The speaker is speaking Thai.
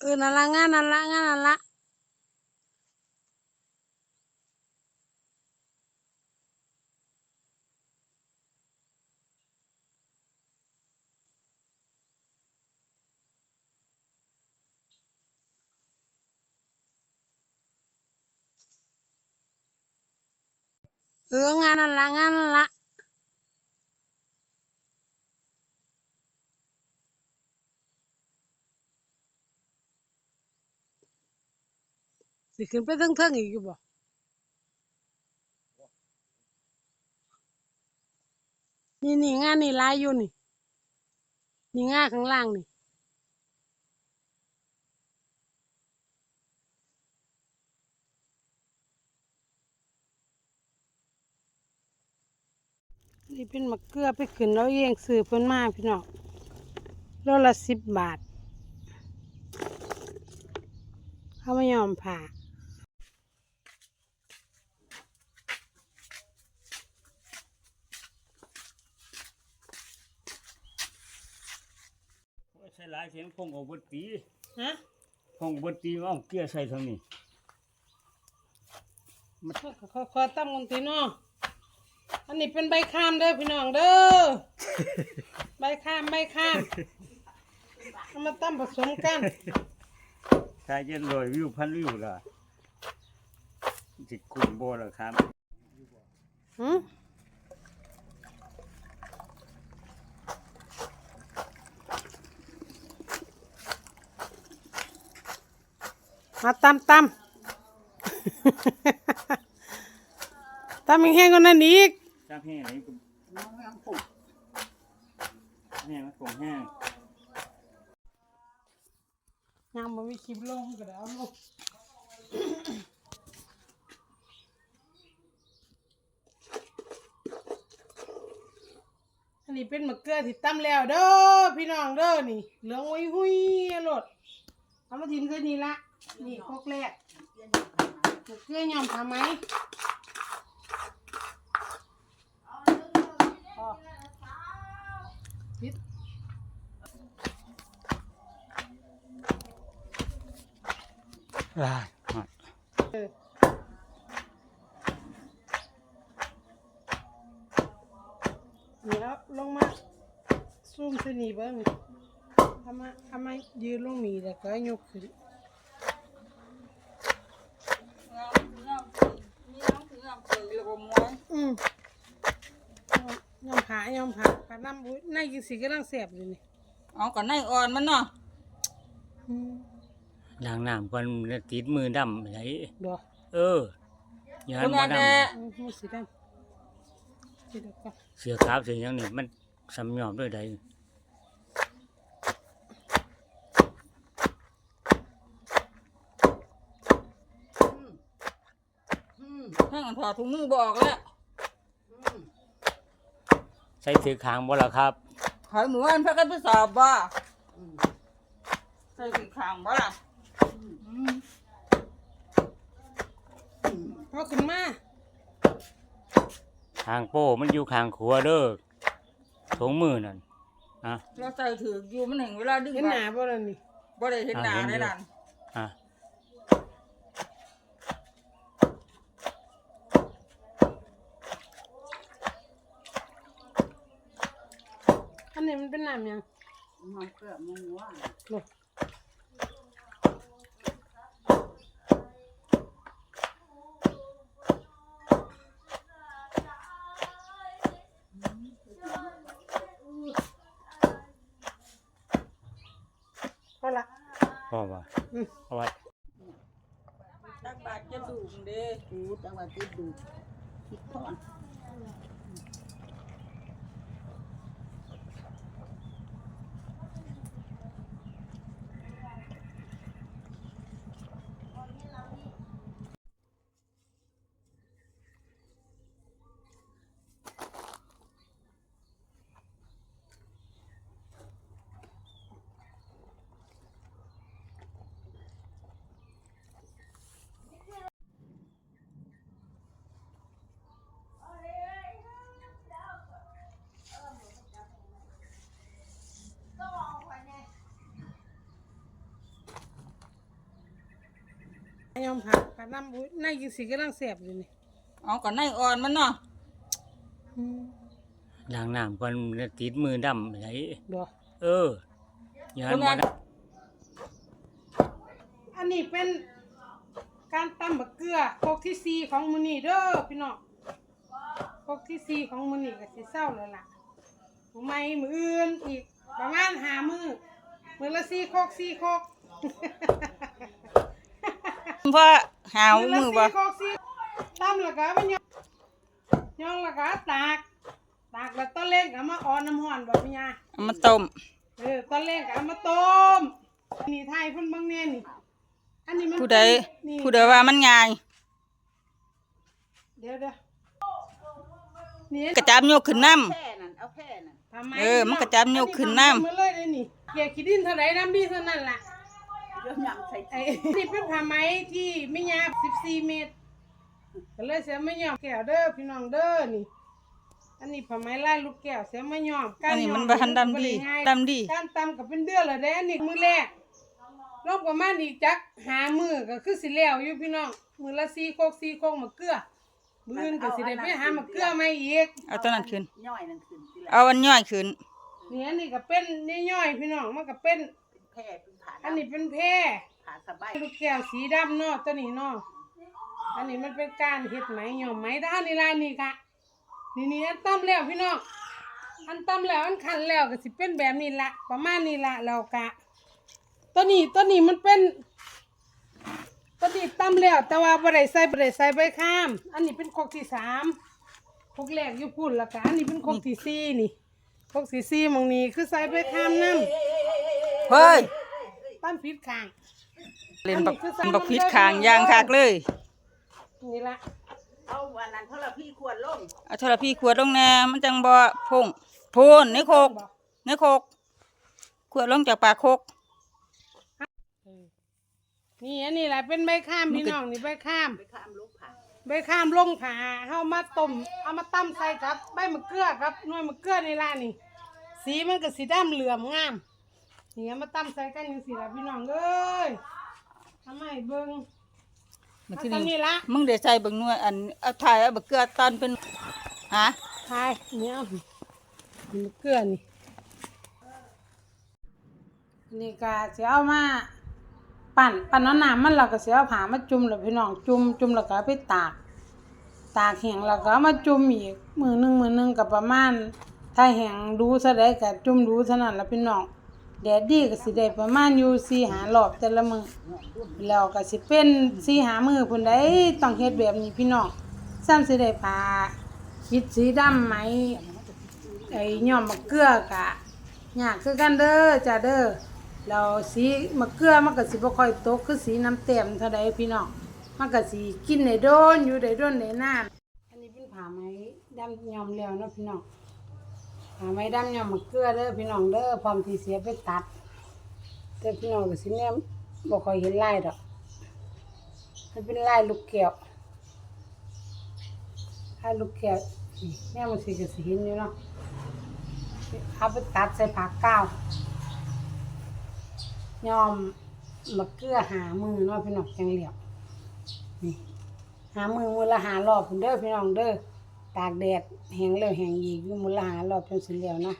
เออนั่นละงานนั่นละงานนั่นละเอองานนั่นละงานนั่นละ สิขึ้นไปเทั้งๆอีกอยู่บ่นี่นี่งานนี่ลายอยู่นี่ นี่งานข้างล่างนี่ นี่เป็นมะเกลือไปขึ้นแล้วเองซื้อเพิ่นมาพี่น้องโลละสิบบาท เขาไม่ยอมผ่า หลายเสียงพงเอาเบดปีฮะพงเบดปีเอาเกลียใส่ทางนี้ขอขอตั้งกันทีเนาะอันนี้เป็นใบข้ามเด้อพี่น้องเด้อ ใบข้ามใบข้ามเอามาตั้มผสมกันใช่จะลอยวิวพันวิวล่ะจิกลุ่มโบล่ะครับหื มมาตำตำตำแห้งๆกว่านั้นอีกจ้าแห้งนี่ก็แห้งมันคงแห้งยังบ่มีคลิปลงก็ได้เอาลงอันนี้เป็นมะเขือที่ตำแล้วเด้อพี่น้องเด้อนี่เหลืองไว้หุยๆรด เอามาทิ้งคืนนี้ละ นี่พกแรกมะเขือย่อมทำไหมพอปิดอ่าเออเดี๋ยวลงมาซูมสนีเบิ้ง ทำมาทำมายืนลงนี่แล้วก็ยกขึ้นอืมยอมผายอมผาปลาน้ำอุ้ยในกินสีก็ต้องเสียบอยู่นี่เอาก่อนในอ่อนมันเนาะอืมล้างน้ำก่อนแล้วติดมือดำไหนดอกเอออย่าให้คุณมัอานดแดอืมมือสีดำสีดำก่อนำเสือขาวเสือหยังนี่มันสำยอมด้วยใด ให้มันถอดถุงมือบอกแล้วใส่ถือขางบ่ล่ะครับขายหมูอันพักกันไปสอบบ่ใส่กี่ขางบ่ล่ะเอาขึ้นมาทางโป้มันอยู่ขางขัวเด้อถุงมือนั่นอะเราใส่ถืออยู่มันเห็นเวลาดึงเห็นหนาบ่ล่ะนี่บ่ได้เห็นหนาอ่าเห็นอยู่ได้นั่นอะ อันนี้มันเป็นน้ำยังโลพอละพ่อว่าอืมเอาไว้ตักบาทจะดูมเด้ดูตักบาทจะดูคิดทอน ยอมผักผัดน้ำอุ้ยในกินสีกำลังแสบอยู่นี่เอาก่อนในอ่อนมันเนาะอืมล้างน้ำก่อนมันติดมือดำไหนเดี๋ยวเอออย่าให้มันอันนี้เป็นการตำบักเกลือโคกที่สี่ของมือนี่เด้อพี่น้องโคกที่สี่ของมือนี่ก็สิเศร้าแล้วล่ะมือไม่มืออื่นอีกประมาณหามือมือละสี่โคกสี่โคกเพราะหาวละมือบ่สี่โคกสี่ตำแล้วก็ไปย่องย่องแล้วก็ตาก ตากแล้วตอนเล่นก็มาออนน้ำห่อนบ่พี่ยาเอามาต้ม เออตอนแรกก็เอามาต้ม นี่ไทยเพิ่นเบิ่งแน่นี่ อันนี้มันผู้ใดเป็นนี่ผู้ใดว่ามันง่าย เดี๋ยวเดี๋ยวนี่กระจับโยกขึ้นน้แค่นั้นเอาแค่นั้นทำไมเออ มันก็จับนิ้วขึ้นน้ำอัมาเลยเลยนี่เกี่ยขี้ดินเท่าไหร่น้ำดีเท่านั้นล่ะ เดี๋ยวยังใส่ไอ้นี่เป็นผ้าไหมที่ไม่ยาว14 เมตร ก็เลยเสียไม่ยอมแก้วเด้อพี่น้องเด้อนี่ อันนี้ผ้าไหมลายลูกแก้วเสียไม่ยอมำอันนี้มันบ่ทันดำดีง่ายดำดี การตำกับเป็นเดือนละเด้อันนี่มือแรกรอบประมาณอีกจักหามือก็คือสิแล้วอยู่พี่น้องมือละสี่โคกสี่โคกมะเกลือมืออื่นก็สิได้ไปหามะเกลือมาอีกเอาตัวนั้นขึ้น ย่อยนั่นขึ้นทีละเอาอันย่อยขึ้นนี่อันนี้ก็เป็นย่อยๆพี่น้องมันก็เป็นเป็น แพร่เป็นผาอันนี้เป็นแพรผาสบายลูกแก้วสีดำเนาะตัวนี้เนาะอันนี้มันเป็นการเฮ็ดไหมหย่อมไหมด้านนี้ลายนี่ค่ะนี่นี่อันต้มแล้วพี่น้องอันต้มแล้วอันคันแล้วก็สิเป็นแบบนี้ละประมาณนี้ละเรากะตัวนี้ตัวนี้มันเป็นตัวนี้ตำแล้ว แต่ว่าบ่ได้ใส่บ่ได้ใส่ใบข้าม อันนี้เป็นครกที่สามครกแรกอยู่พุ่นและกะอันนี้เป็นครกที่สี่นี่ครกที่สี่หมองนี้คือใส่ใบข้ามน้ำ เฮ้ยตำผิดข้างเล่นบักเล่นบักพิษคางย่างคักเลยนี่ละเอาวันนั้นเท่าไหร่พี่ควรลงเอาโทรพี่ขวดลงแน่มันจังบ่พงพูนในโคกในโคกขวดลงจากปากโคกนี่อันนี้แหละเป็นใบข้ามพี่น้องนี่ใบข้ามไปข้ามลูกผาใบข้ามลงผ่าเฮามาต้มเอามาตำใส่กับใบมะเขือครับหน่วยมะเขือนี่ล่ะนี่สีมันก็สีดำเหลื่อมงามนี่ เอามาตำใส่กันจังซี่ล่ะพี่น้องเอ้ยทำไมเบิ่งมันเอาที่ตอนนี่นี้ละมึงได้ใส่เบิ่งหน่วยอันเอาถ่ายเอาบักเกลือตอนเป็นฮะทายเนี่ยเอามะเขือนี่นี่ก็สิเอามาปั่นปั่นเอาน้ำมันแล้วก็สิเอาผ้ามาจุ่มแล้วพี่น้องจุ่มจุ่มแล้วก็เอาไปตากตากแห้งแล้วก็เอามาจุ่มอีกมือหนึงมือหนึงก็ประมาณ ถ้าแห้งดูซะได้ก็จุ่มดูเท่านั้นละพี่น้อง แดดดีก็สิได้ประมาณอยู่สี่หารอบแต่ละมือแล้วก็สิเป็นสี่หามือพุ่นได้ต้องเฮ็ดแบบนี้พี่น้องซ้ำสิได้ผ้าคิดสีดำไหมไอ้ย่อมมะเกลือกะยากคือกันเด้อจ้าเด้อแล้วสีมะเกลือมันก็สิบ่ค่อยตกคือสีน้ำเต็มเท่าใดพี่น้องมันก็สิกินได้โดนอยู่ได้โดนได้นานอันนี้เป็นผ้าไหมดำยอมแล้วเนาะพี่น้อง ผ้าไหมดำยอมมะเกลือเด้อพี่น้องเด้อพร้อมที่เสียไปตัด แต่พี่น้องก็สิแนมบ่ค่อยเห็นลายดอกมันเป็นลายลูกแก้วลายลูกแก้วเนี่แม่มันสิก็สิเห็นอยู่เนาะเอาไปตัดใส่ผ้าก้าวยอมมะเกลือหามือเนาะพี่น้องจังเหลียวนี่หามือมือละหารอบเด้อพี่น้องเด้อ ตากแดดแห้งแล้วแห้งอีกอยู่มูลาหารอบจนสิแล้วนะ